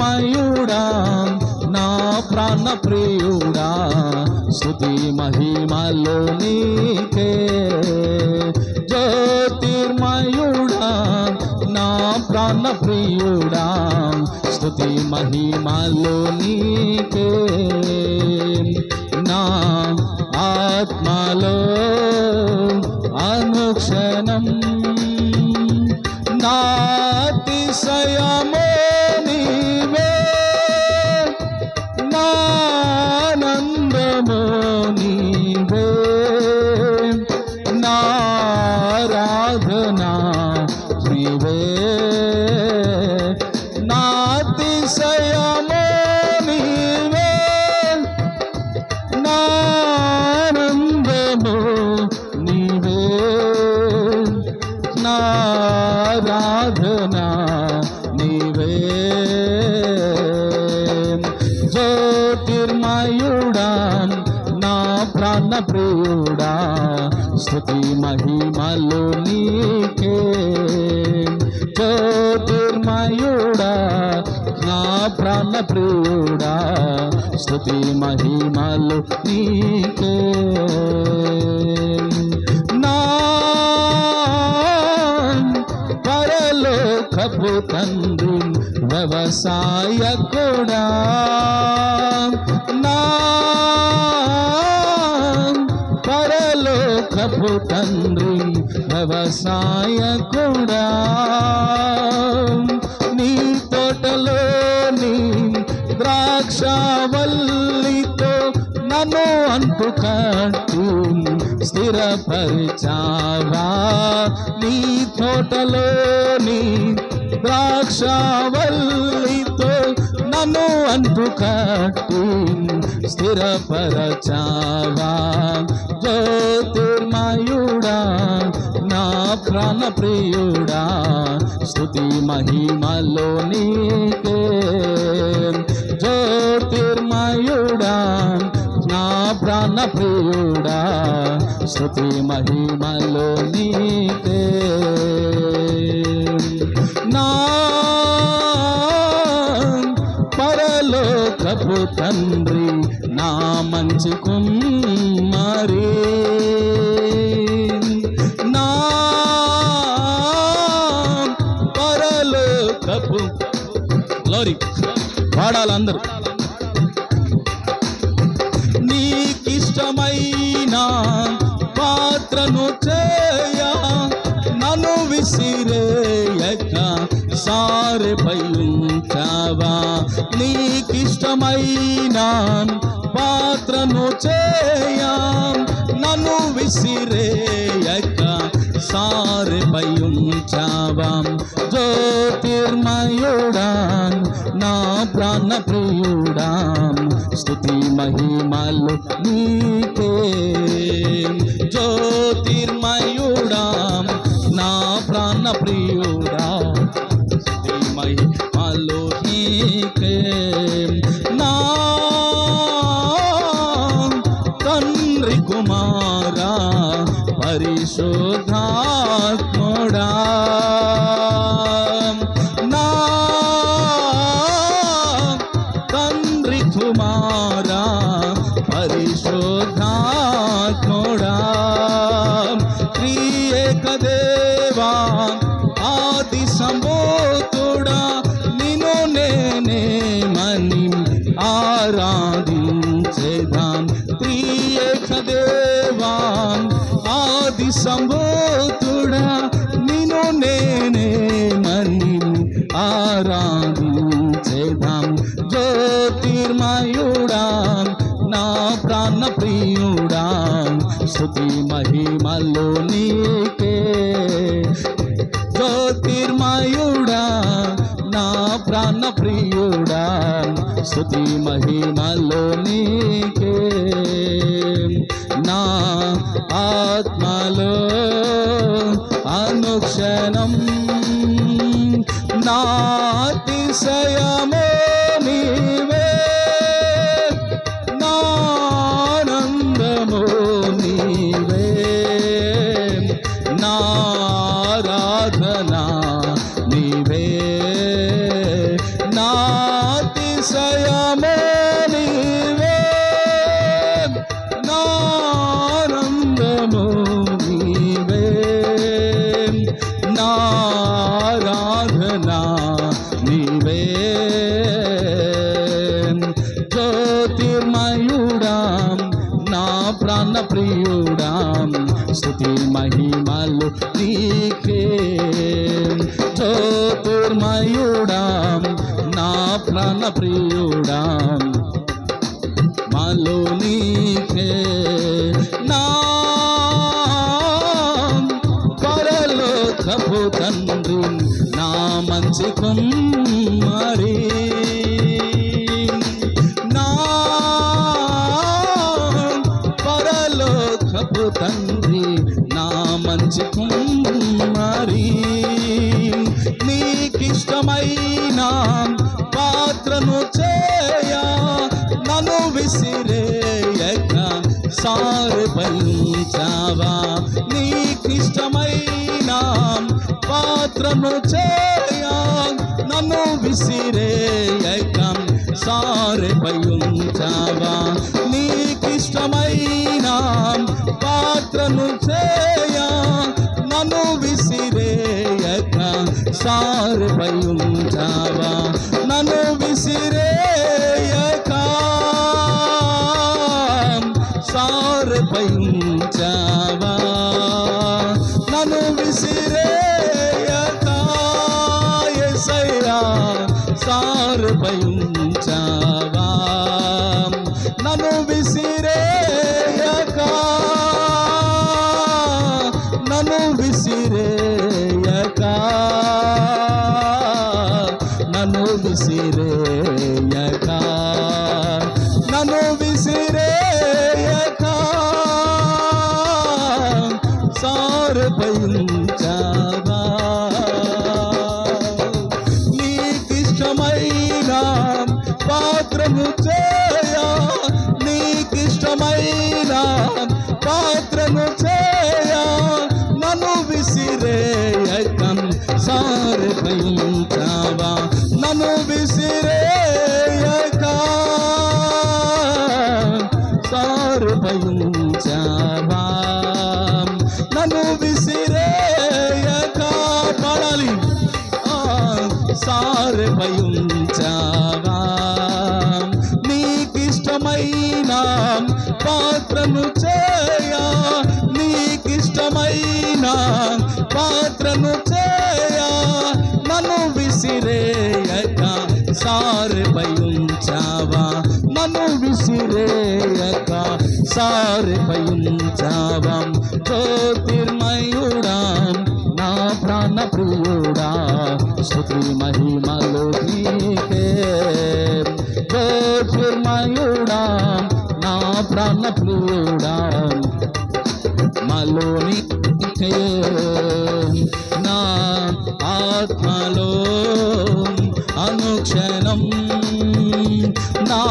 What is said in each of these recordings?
జ్యోతిర్మయుడా నా ప్రాణ ప్రియుడా స్థుతి మహిమలో నీకే జ్యోతిర్మయుడా నా ప్రాణ ప్రియుడా స్థుతి మహిమలో నీకే నా ఆత్మలో అనుక్షణం నాతిశయమో நாமோ ప్రియుడా స్థుతి మహిమలు నీకే. జ్యోతిర్మయుడా నా ప్రాణ ప్రియుడా స్థుతి మహిమలు నీకే. నా పరలోకపు తండ్రి వ్యవసాయ కూడా నా పరలోకపు తండ్రి వ్యవసాయ కూడా. నీ తోటలో నీ ద్రాక్షవల్లితో నన్ను అంటు కట్టి స్థిరపరిచావా? నీ తోటలో నీ ద్రాక్షవల్లితో నన్ను అంటు కట్టి స్థిరపరచావా జ్యోతిర్మయుడా నా ప్రాణ ప్రియుడా స్థుతి మహిమలో నీకే. జ్యోతిర్మయుడా నా ప్రాణ ప్రియుడా స్థుతి మహిమలో నీకే. నా పరలోకపు తండ్రి నా మంచి కుమ్మరి. పాడాలి అందరూ నీకిష్టమైన పాత్రను చేయ నన్ను విసిరేయక సారెపై ఉంచావా నీకిష్టమైన పాత్రను చేయ నన్ను విసిరే సారెపై ఉంచావా జ్యోతిర్మయుడా నా ప్రాణ ప్రియుడాం స్థుతి మహిమలు నీకే. జ్యోతిర్మయుడాం నా ప్రాణ ప్రియుడాం స్థుతి మహిమలో నీకే. నా ఆత్మలో అనుక్షణం నాతిశయమో ప్రాణ ప్రియుడా మాలో నీకే నన్ను విసిరేయక సారు నీకిష్టమైన పాత్రను చేయా నన్ను విసిరేయక సారు పయుంచావా నీకిష్టమైన పాత్రను చేయా నన్ను విసిరేయక సార్పయుంచావా నన్ను విసిరే పయుంచావా నన్ను విసిరేయక ఎసయ్యా సారు chava సారు పయించావా నీకిష్టమైన పాత్రను చేయా నీకిష్టమైన పాత్రను చేయా నన్ను విసిరేయక సారు పయించావా నన్ను విసిరేయక సారు పయించావా జ్యోతిర్మయుడా ప్రియుడా స్తుతి మహిమలు నీకే జ్యోతిర్మయుడా నా ప్రాణ ప్రియుడా మలోని నా ఆత్మలో అనుక్షణం నా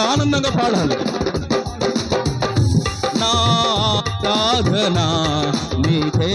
ఆనందంగా ఆనందంగా పాడాలి. నా ఆరాధన నీకే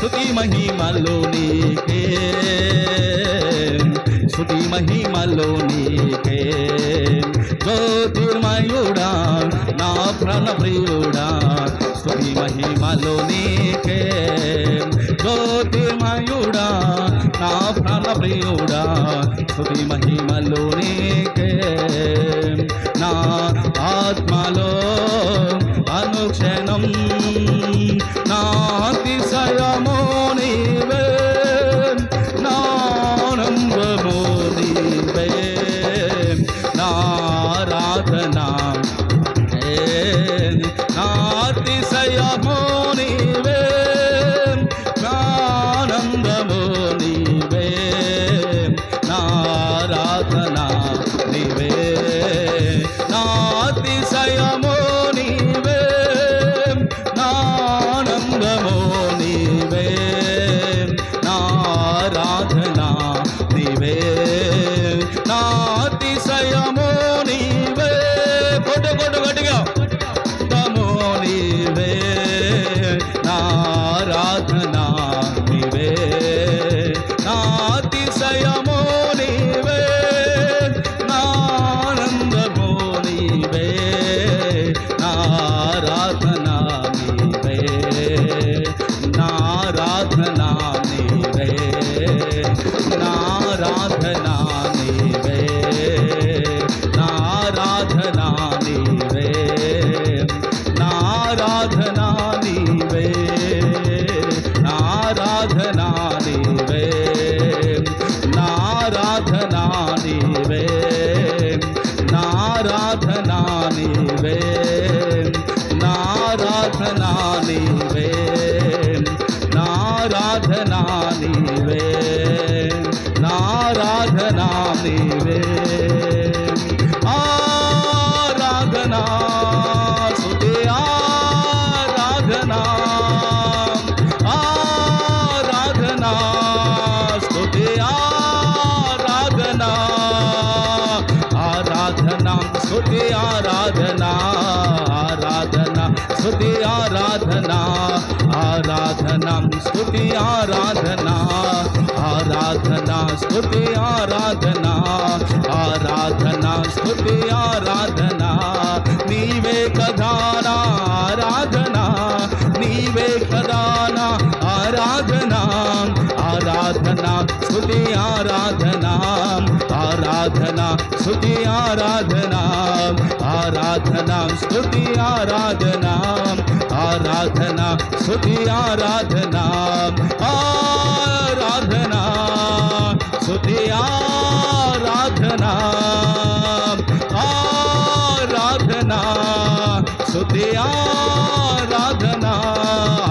స్థుతి మహిమలో నీకే. స్థుతి మహిమలో నీకే. జ్యోతిర్మయుడా నా ప్రణప్రియుడా స్థుతి మహిమలో నీకే. జ్యోతిర్మయుడా నా ప్రాణ స్థుతి మహిమలో నీకే. నా ఆత్మలో అనుక్షణం स्तुति आराधना आराधना, स्तुति आराधना। नीवे कदाना, आराधना। नीवे कदाना, आराधना। आराधना, स्तुति आराधना। आराधना, स्तुति आराधना। आराधना, स्तुति आराधना। आराधना, स्तुति आराधना। आ राधे आराधना आराधना सुधे आराधना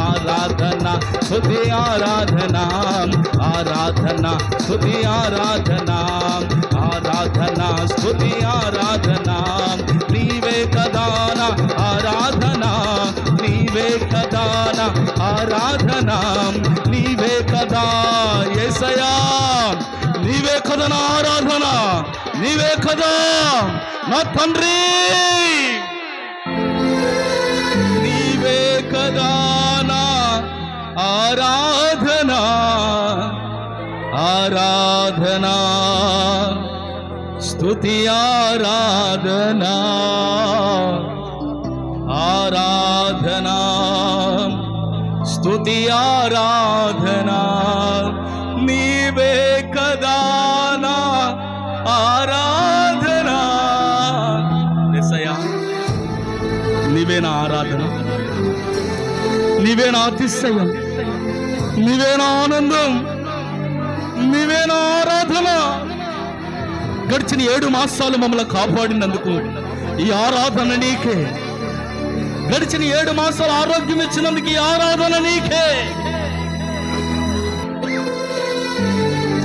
आराधना सुधे आराधना आराधना सुधे आराधना आराधना सुधे आराधना నీవే కదా నా ఆరాధన నీవే కదా నా తండ్రి నీవే కదా నా ఆరాధనా ఆరాధనా స్తుతి ఆరాధనా ఆరాధనా స్తుతి ఆరాధనా నీవే కదా నా ఆరాధనా అతిశయం నీవేనా ఆనందం? నీవేనా ఆరాధన? గడిచిన ఏడు మాసాలు మమ్మల్ని కాపాడినందుకు ఈ ఆరాధన నీకే. గడిచిన ఏడు మాసాలు ఆరోగ్యం ఇచ్చినందుకు ఈ ఆరాధన నీకే.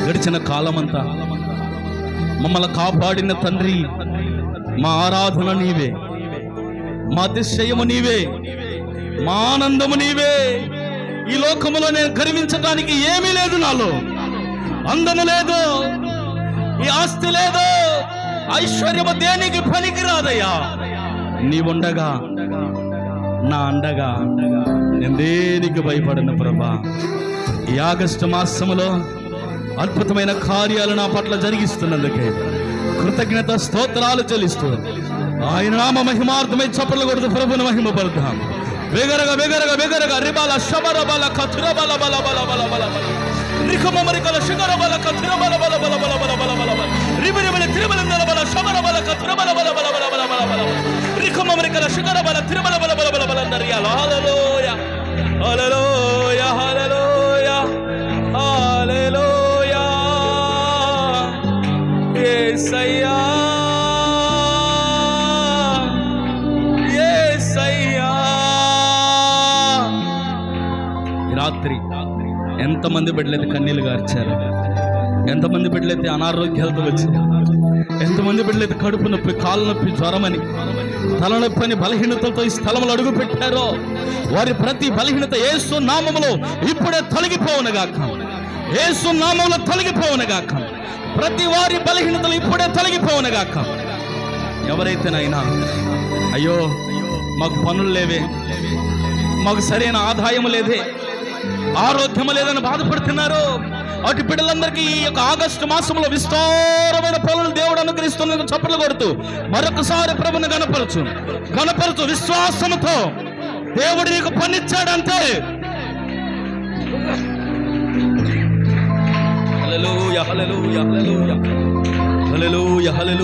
గడిచిన కాలమంతా మమ్మల్ని కాపాడిన తండ్రి మా ఆరాధన నీవే. మా అతిశయము నీవే. మా ఆనందము నీవే. ఈ లోకములో నేను గర్వించడానికి ఏమీ లేదు నాలో. అందము లేదు. ఈ ఆస్తి లేదు. ఐశ్వర్యము దేనికి పనికి రాదయ్యా నీవుండగా నా అండగా నేను దేనికి భయపడను ప్రభా? ఈ ఆగస్టు మాసములో అద్భుతమైన కార్యాలు నా పట్ల జరిగిస్తున్నందుకే కృతజ్ఞత స్తోత్రాలు చెల్లిస్తూ ఆయన నామ మహిమార్థమై చప్పట్లు కొడుతూ ప్రభుని మహిమ బిగరగా బిగరగా బిగరగా రిబాల శబర బల కథుర బల బల బల బల బల బల రిఖమ మరికల శిఖర బల కథుర బల బల బల బల బల బల బల బల రిబి బల తిరుమల బల శబర బల కథుర బల బల బల బల బల బల బల రిఖమ మరికల శిఖర బల తిరుమల బల బల బల బల నరియాల హల్లెలూయా హల్లెలూయా హల్లెలూయా బిడ్డలైతే కన్నీళ్ళు గార్చారు. ఎంతమంది బిడ్డలైతే అనారోగ్యాలతో వచ్చారు ఎంతమంది బిడ్డలైతే కడుపు నొప్పి కాళ్ళ నొప్పి జ్వరమని తలనొప్పి అని బలహీనతలతో ఈ స్థలంలో అడుగు పెట్టారో వారి ప్రతి బలహీనత ఏసు నామములో ఇప్పుడే తొలగిపోవునగాక. ఏసు నామంలో తొలగిపోవునగాక. ప్రతి వారి బలహీనతలు ఇప్పుడే తొలగిపోవునగాక. ఎవరైతేనైనా అయ్యో మాకు పనులు లేవే మాకు సరైన ఆదాయం లేదే ఆరోగ్యం లేదని బాధపడుతున్నారు అటు బిడ్డలందరికీ ఈ యొక్క ఆగస్టు మాసంలో విస్తారమైన పనులు దేవుడు అనుగ్రహిస్తున్నందుకు చప్పట్లు కొడుతూ మరొకసారి ప్రభుని గణపరచు. గణపరచు విశ్వాసంతో దేవుడు నీకు పనిచ్చాడంతే హల్లెలూయా హల్లెలూయా హల్లెలూయా. హల్లెలూయా హల్లెలూయా.